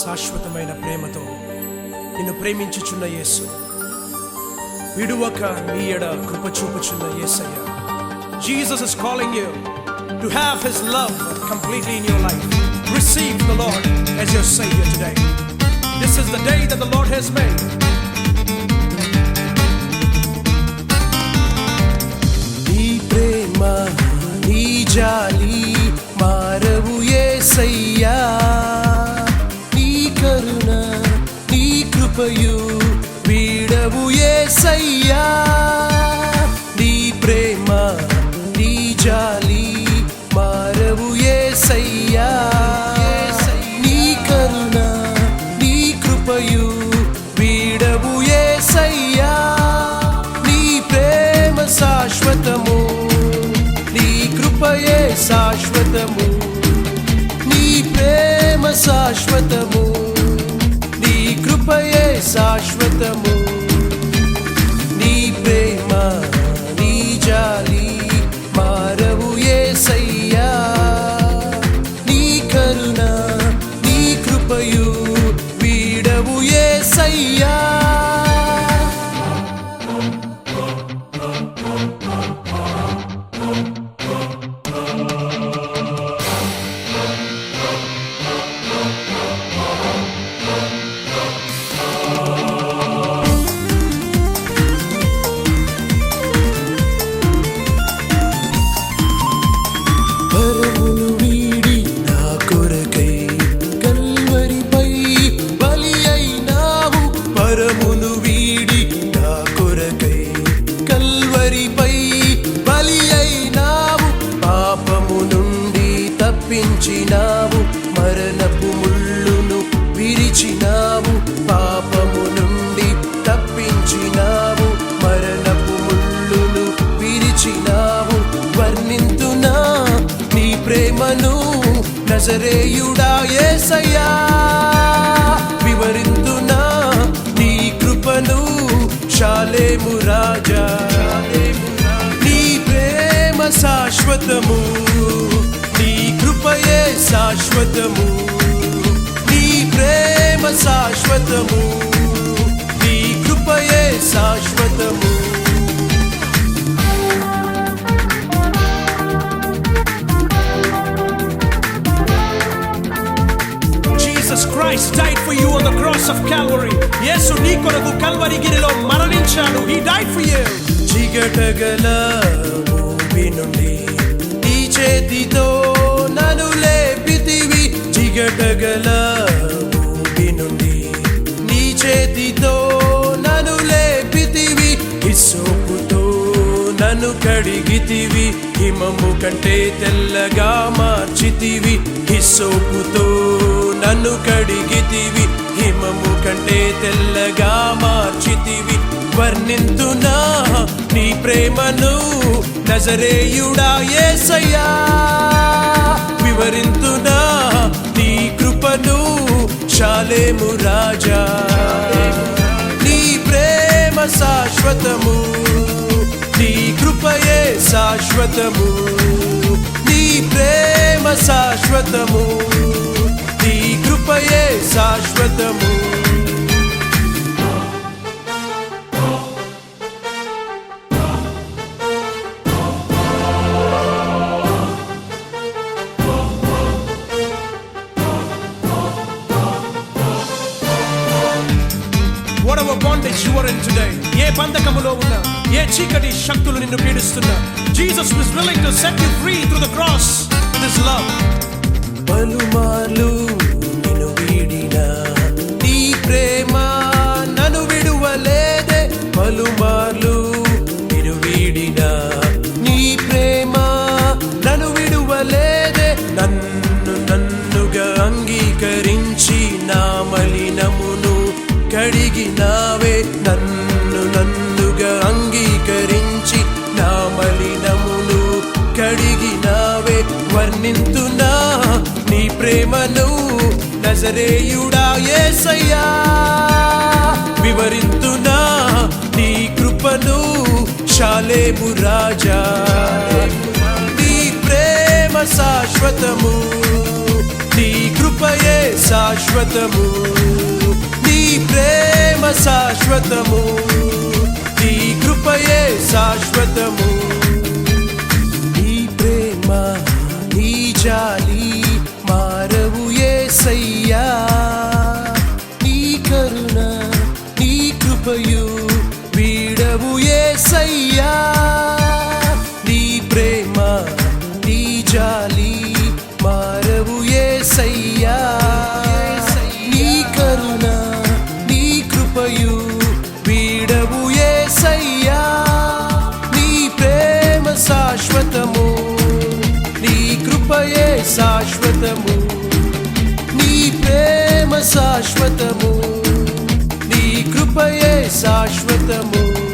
శాశ్వతమైన ప్రేమతో నిన్ను ప్రేమించుచున్న యేసు విడువక నీ ఎడ కృప చూపుచున్న యేసయ్య Jesus is calling you to have his love completely in your life. Receive the Lord as your Savior today. This is the day that the Lord has made. నీ ప్రేమ నీ జాలి కృపయు వీడవు యేసయ్యా నీ ప్రేమ నీ జాలి మారవు యేసయ్యా నీ కరుణ నీ కృపయు వీడవు యేసయ్యా నీ ప్రేమ శాశ్వతము నీ కృపయే శాశ్వతము. నీ ప్రేమ శాశ్వతము కృపయే శాశ్వతము. తప్పించినావు మరణపు ముళ్ళును విరిచినావు పాపము నుండి తప్పించినావు మరణపు ముళ్ళును విరిచినావు వర్ణింతునా నీ ప్రేమను నజరేయుడా ఏసయ్యా. వివరింతునా నీ కృపను శాలేము రాజా. నీ ప్రేమ శాశ్వతము. శాశ్వతము నీ ప్రేమ శాశ్వతము నీ కృపయే శాశ్వతము Jesus Christ died for you on the cross of Calvary. యేసు నీ కొరకు కల్వరి గిరిలో మరణించాడు. He died for you. చిగటగల భూమి నుండి నీ చేతితో నను లేపితివి చిగటగల భూమి నుండి నీ చేతితో నను లేపితివి ఇసోపుతో నన్ను కడిగితివి. హిమము కంటే తెల్లగా మార్చితివి. హిసోపుతో నన్ను కడిగితివి. హిమము కంటే తెల్లగా మార్చితివి. వర్ణింతునా నీ ప్రేమను నజరేయుడా ఏసయ్యా వివరింతునా నీ కృపను శాలేము రాజా. నీ ప్రేమ శాశ్వతము నీ కృపయే శాశ్వతము నీ ప్రేమ శాశ్వతము నీ కృపయే శాశ్వతము. Whatever bondage you are in today ఏ బంధకములో ఉన్నా ఏ చీకటి శక్తులు నిన్ను పీడిస్తున్నా Jesus was willing to set you free through the cross with his love నావే నన్ను నన్నుగా అంగీకరించి నా కడిగి నావే వర్ణింతునా నీ ప్రేమను నజరేయుడా సయ్యా వివరింతునా నీ కృపను శాలేము రాజా. నీ ప్రేమ శాశ్వతము నీ కృపయే శాశ్వతము. శాశ్వతము. నీ కృపయే శాశ్వతము. శాశ్వతము. నీ కృపయే శాశ్వతము. నీ ప్రేమ శాశ్వతము. నీ కృపయే శాశ్వతము.